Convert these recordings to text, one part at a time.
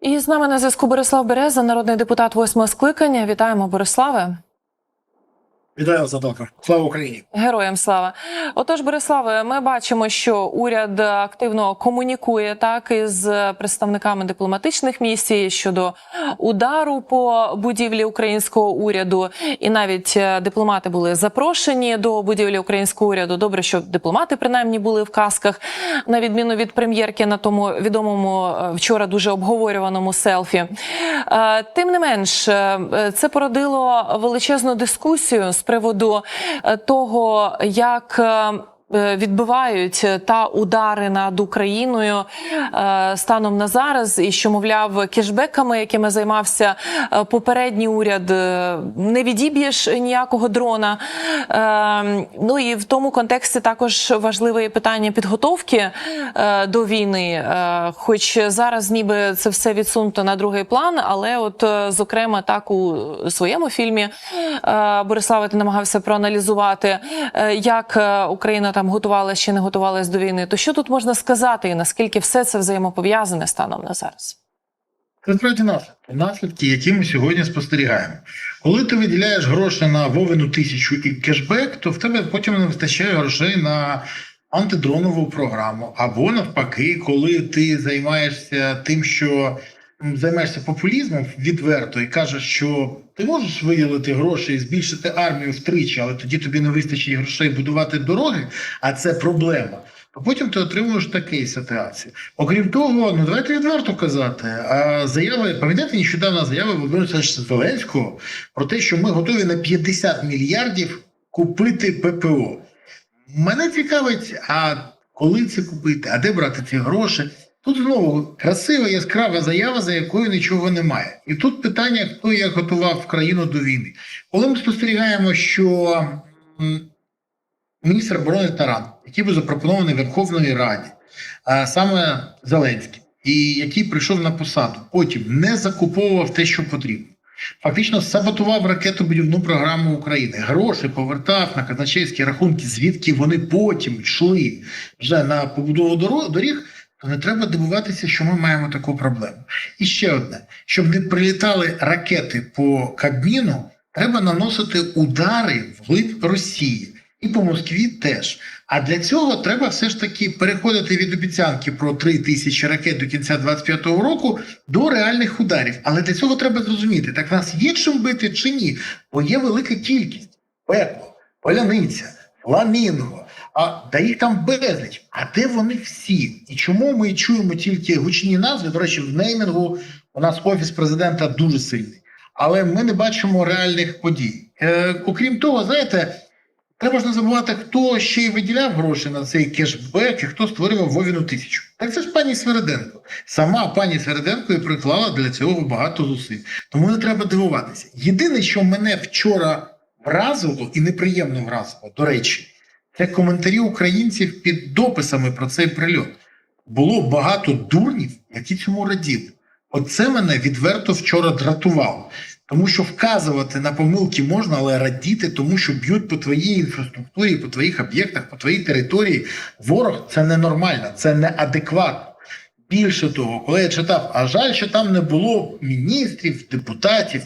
І з нами на зв'язку Борислав Береза, народний депутат восьмого скликання. Вітаємо, Бориславе. Вітаю Задока. Слава Україні! Героям слава. Отож, Бориславе, ми бачимо, що уряд активно комунікує так із представниками дипломатичних місій щодо удару по будівлі українського уряду. І навіть е, дипломати були запрошені до будівлі українського уряду. Добре, що дипломати принаймні були в касках, на відміну від прем'єрки на тому відомому е, вчора дуже обговорюваному селфі. Е, Тим не менш, це породило величезну дискусію з приводу е, того, як. Е, е, Відбивають та удари над Україною е, станом на зараз, і що мовляв кешбеками, якими займався е, попередній уряд, е, не відіб'єш ніякого дрона. Е, Ну і в тому контексті також важливе питання підготовки е, до війни. Е, Хоч зараз ніби це все відсунуто на другий план, але от е, зокрема так у своєму фільмі е, Борислава ти намагався проаналізувати, е, як е, Україна там готувалася чи не готувалась до війни. То що тут можна сказати, і наскільки все це взаємопов'язане станом на зараз? Це справді наслідки. Наслідки, які ми сьогодні спостерігаємо. Коли ти виділяєш гроші на Вовину тисячу і кешбек, то в тебе потім не вистачає грошей на антидронову програму. Або навпаки, коли ти займаєшся тим, що займаєшся популізмом відверто і кажеш, що ти можеш виділити гроші і збільшити армію втричі, але тоді тобі не вистачить грошей будувати дороги, а це проблема. То потім ти отримуєш такі ситуації. Окрім того, ну давайте відверто казати. А заяви, пам'ятаєте, нещодавно заява Володимира Зеленського про те, що ми готові на 50 мільярдів купити ППО. Мене цікавить, а коли це купити, а де брати ці гроші? Тут знову красива яскрава заява, за якою нічого немає. І тут питання, хто як готував країну до війни. Коли ми спостерігаємо, що міністр оборони Таран, який був запропонований Верховної Раді, а саме Зеленський, і який прийшов на посаду, потім не закуповував те, що потрібно. Фактично саботував ракетобудівну програму України. Гроші повертав на казначейські рахунки, звідки вони потім йшли вже на побудову доріг. То не треба дивуватися, що ми маємо таку проблему. І ще одне: щоб не прилітали ракети по Кабміну, треба наносити удари вглиб Росії і по Москві теж. А для цього треба все ж таки переходити від обіцянки про 3 тисячі ракет до кінця 25-го року до реальних ударів. Але для цього треба зрозуміти, так нас є чим бити чи ні, бо є велика кількість пекло, поляниця, фламінго. А да їх там безліч. А де вони всі? І чому ми чуємо тільки гучні назви? До речі, в неймінгу у нас офіс президента дуже сильний, але ми не бачимо реальних подій. Е, окрім того, знаєте. Треба ж не забувати, хто ще й виділяв гроші на цей кешбек і хто створював Вовіну тисячу. Так це ж пані Свериденко. Сама пані Свериденко і приклала для цього багато зусиль. Тому не треба дивуватися. Єдине, що мене вчора вразило і неприємно вразило, до речі, це коментарі українців під дописами про цей прильот. Було багато дурнів, які цьому раділи. Оце мене відверто вчора дратувало. Тому що вказувати на помилки можна, але радіти тому, що б'ють по твоїй інфраструктурі, по твоїх об'єктах, по твоїй території. Ворог це ненормально, це неадекватно. Більше того, коли я читав, а жаль, що там не було міністрів, депутатів.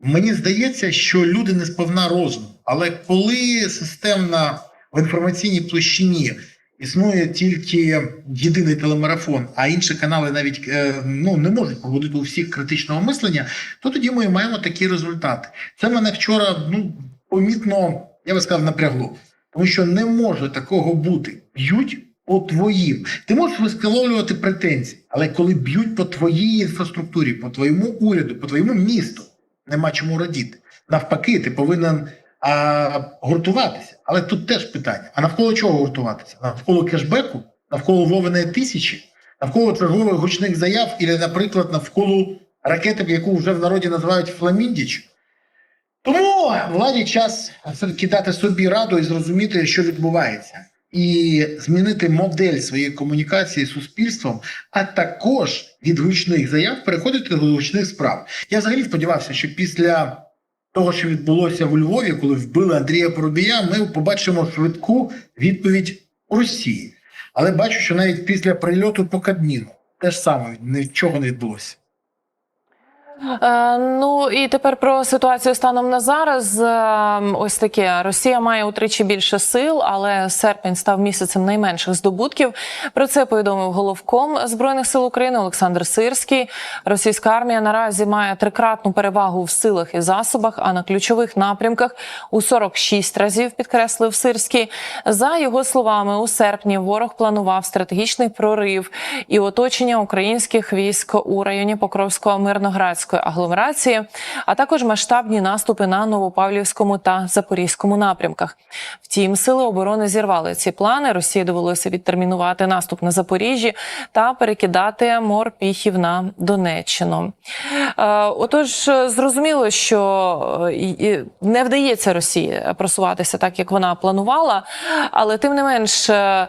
Мені здається, що люди не сповна розуму. Але коли системна в інформаційній площині існує тільки єдиний телемарафон, а інші канали навіть е, ну, не можуть проводити у всіх критичного мислення, то тоді ми маємо такі результати. Це мене вчора ну, помітно, я би сказав, напрягло. Тому що не може такого бути. Б'ють по твоїм. Ти можеш висловлювати претензії, але коли б'ють по твоїй інфраструктурі, по твоєму уряду, по твоєму місту, нема чому радіти. Навпаки, ти повинен а, гуртуватися. Але тут теж питання: а навколо чого гуртуватися? Навколо кешбеку, навколо Вовиної тисячі, навколо чергових гучних заяв, і, наприклад, навколо ракети, яку вже в народі називають Фламіндіч. Тому владі час все-таки дати собі раду і зрозуміти, що відбувається, і змінити модель своєї комунікації з суспільством, а також від гучних заяв переходити до гучних справ. Я взагалі сподівався, що після того, що відбулося у Львові, коли вбили Андрія Поробія, ми побачимо швидку відповідь Росії. Але бачу, що навіть після прильоту по Кабміну, те саме, нічого не відбулося. Е, Ну і тепер про ситуацію станом на зараз. Е, Ось таке Росія має утричі більше сил, але серпень став місяцем найменших здобутків. Про це повідомив головком збройних сил України Олександр Сирський. Російська армія наразі має трикратну перевагу в силах і засобах, а на ключових напрямках у 46 разів підкреслив Сирський. За його словами, у серпні ворог планував стратегічний прорив і оточення українських військ у районі Покровського мирноградської агломерації, а також масштабні наступи на Новопавлівському та Запорізькому напрямках. Втім, сили оборони зірвали ці плани. Росії довелося відтермінувати наступ на Запоріжжі та перекидати морпіхів на Донеччину. Е, Отож, зрозуміло, що е, не вдається Росії просуватися так, як вона планувала, але тим не менш, е,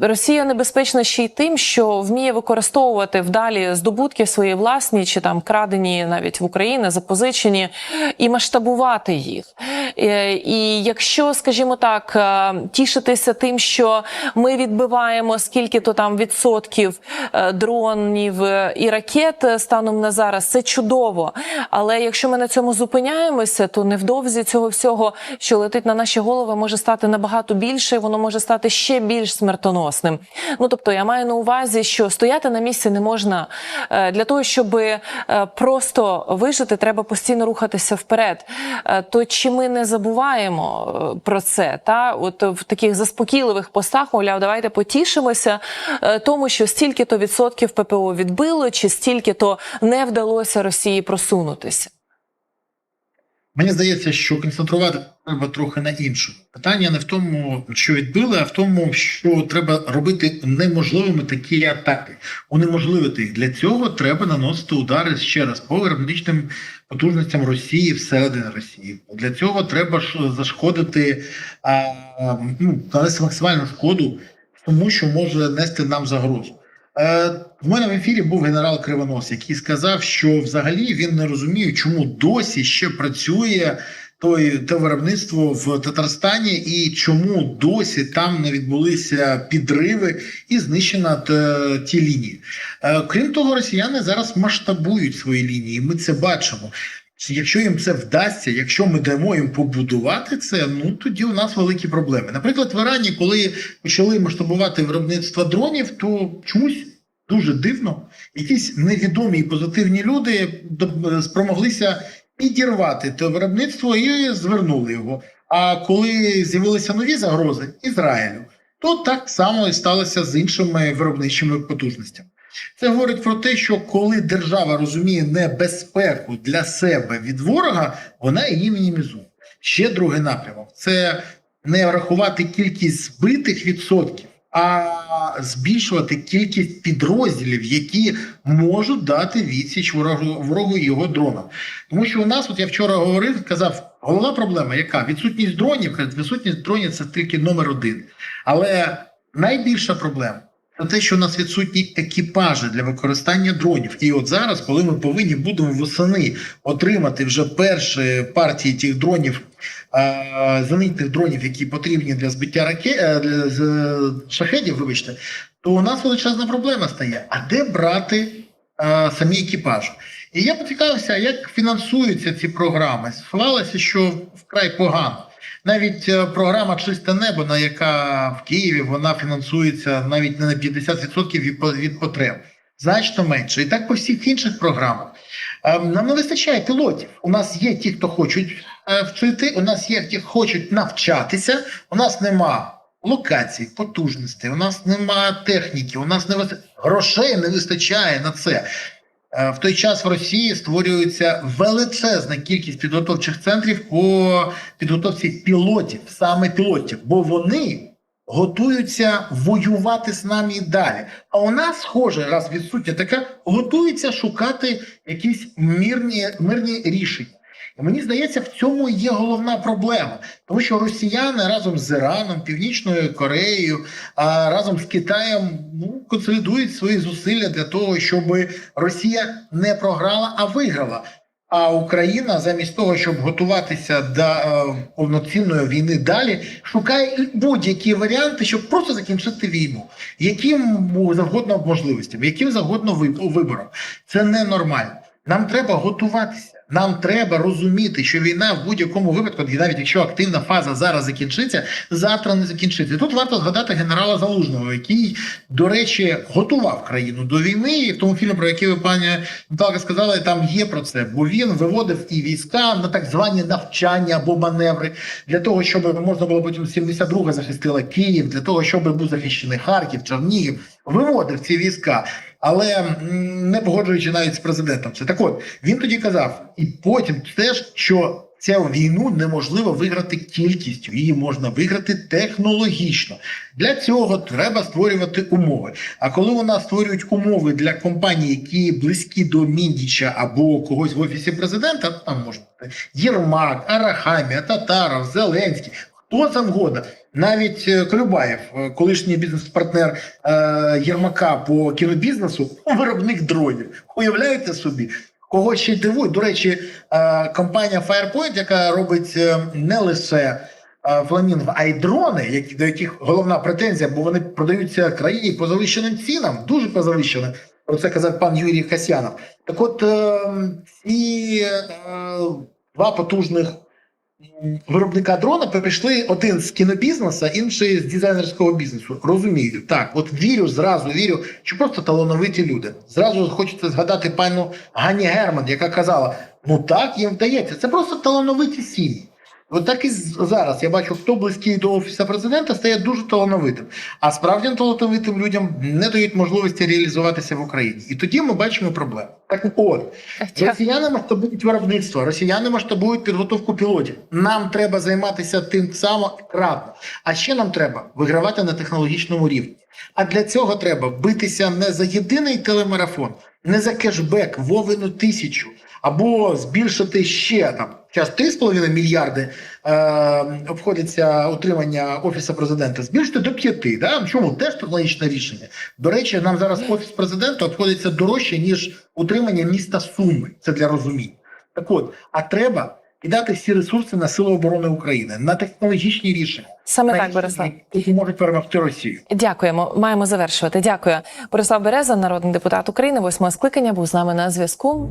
Росія небезпечна ще й тим, що вміє використовувати вдалі здобутки свої власні чи там крадені навіть в Україні, запозичені, і масштабувати їх. Е, І якщо, скажімо так, е, тішитися тим, що ми відбиваємо скільки то там відсотків е, дронів і ракет станом на зараз, це чудово. Але якщо ми на цьому зупиняємося, то невдовзі цього всього, що летить на наші голови, може стати набагато більше, воно може стати ще більш смертоносним. Ну тобто, я маю на увазі, що стояти на місці не можна для того, щоб просто вижити, треба постійно рухатися вперед. То чи ми не забуваємо е, про це? Та от в таких заспокійливих постах, мовляв, давайте потішимося е, тому, що стільки то відсотків ППО відбило, чи стільки то не вдалося Росії просунутися. Мені здається, що концентрувати треба трохи на іншому. Питання не в тому, що відбили, а в тому, що треба робити неможливими такі атаки, унеможливити. Для цього треба наносити удари ще раз по виробничним потужностям Росії всередині Росії. Для цього треба зашкодити а, ну, максимальну шкоду тому, що може нести нам загрозу. Е, В мене в ефірі був генерал Кривонос, який сказав, що взагалі він не розуміє, чому досі ще працює той те виробництво в Татарстані, і чому досі там не відбулися підриви і знищена те- ті лінії. Е, Крім того, росіяни зараз масштабують свої лінії. Ми це бачимо. Якщо їм це вдасться, якщо ми дамо їм побудувати це, ну тоді у нас великі проблеми. Наприклад, в Ірані, коли почали масштабувати виробництво дронів, то чомусь дуже дивно, якісь невідомі і позитивні люди спромоглися підірвати те виробництво і звернули його. А коли з'явилися нові загрози Ізраїлю, то так само і сталося з іншими виробничими потужностями. Це говорить про те, що коли держава розуміє небезпеку для себе від ворога, вона її мінімізує. Ще другий напрямок це не рахувати кількість збитих відсотків, а збільшувати кількість підрозділів, які можуть дати відсіч ворогу, ворогу його дронам. Тому що у нас, от я вчора говорив, казав, головна проблема, яка відсутність дронів, відсутність дронів це тільки номер один. Але найбільша проблема це те, що у нас відсутні екіпажі для використання дронів. І от зараз, коли ми повинні будемо восени отримати вже перші партії тих дронів, зенитних дронів, які потрібні для збиття ракет е, для шахедів, вибачте, то у нас величезна проблема стає. А де брати е, самі екіпажі? І я поцікавився, як фінансуються ці програми. Сховалося, що вкрай погано. Навіть е, програма Чисте небо, на яка в Києві вона фінансується навіть не на 50% від, від потреб, значно менше. І так по всіх інших програмах. Е, Нам не вистачає пілотів. У нас є ті, хто хочуть е, вчити, у нас є ті, хто хочуть навчатися. У нас нема локацій, потужностей, у нас нема техніки, у нас не вистачає грошей не вистачає на це. Е, В той час в Росії створюється величезна кількість підготовчих центрів по підготовці пілотів, саме пілотів, бо вони готуються воювати з нами і далі. А у нас, схоже, раз відсутня така, готується шукати якісь мирні, мирні рішення. Мені здається, в цьому є головна проблема, тому що росіяни разом з Іраном, Північною Кореєю, а разом з Китаєм ну, консолідують свої зусилля для того, щоб Росія не програла, а виграла. А Україна замість того, щоб готуватися до е, повноцінної війни далі, шукає будь-які варіанти, щоб просто закінчити війну, яким завгодно можливостям, яким завгодно виб- вибором. Це ненормально. Нам треба готуватися. Нам треба розуміти, що війна в будь-якому випадку, навіть якщо активна фаза зараз закінчиться, завтра не закінчиться. Тут варто згадати генерала Залужного, який, до речі, готував країну до війни. І в тому фільмі, про який ви пані Наталка сказали, там є про це, бо він виводив і війська на так звані навчання або маневри для того, щоб можна було потім 72 захистила Київ, для того, щоб був захищений Харків, Чернігів, виводив ці війська. Але не погоджуючи навіть з президентом, це так от він тоді казав, і потім теж, що цю війну неможливо виграти кількістю, її можна виграти технологічно. Для цього треба створювати умови. А коли у нас створюють умови для компаній, які близькі до Міндіча або когось в офісі президента, там бути Єрмак, Арахамія, Татаров, Зеленський. Хто завгодно, навіть е, Колюбаєв, е, колишній бізнес-партнер е, Єрмака по кінобізнесу, виробник дронів. Уявляєте собі, кого ще дивують. До речі, компанія Firepoint, яка робить не лише фламінго, а й дрони, до яких головна претензія, бо вони продаються країні по завищеним цінам, дуже по завищеним. Про це казав пан Юрій Касьянов. Так от е, ці два потужних виробника дрона перейшли один з кінобізнесу, інший з дизайнерського бізнесу. Розумію, так, от вірю, зразу вірю, що просто талановиті люди. Зразу хочеться згадати пану Гані Герман, яка казала: ну так, їм вдається. Це просто талановиті сім'ї. От так і зараз я бачу, хто близький до офісу президента, стає дуже талановитим. А справді талановитим людям не дають можливості реалізуватися в Україні. І тоді ми бачимо проблему. Так от, Росіяни масштабують виробництво, росіяни масштабують підготовку пілотів. Нам треба займатися тим самим кратно. А ще нам треба вигравати на технологічному рівні. А для цього треба битися не за єдиний телемарафон, не за кешбек Вовину тисячу, або збільшити ще там. Зараз 3,5 мільярди е, обходиться утримання офісу президента. Збільшити до 5. Да? Чому теж технологічне рішення? До речі, нам зараз офіс президента обходиться дорожче ніж утримання міста Суми. Це для розуміння. Так от, а треба кидати всі ресурси на сили оборони України, на технологічні рішення, Саме на так, Борислав. які можуть перемогти Росію. Дякуємо. Маємо завершувати. Дякую. Борислав Береза, народний депутат України, восьмого скликання, був з нами на зв'язку.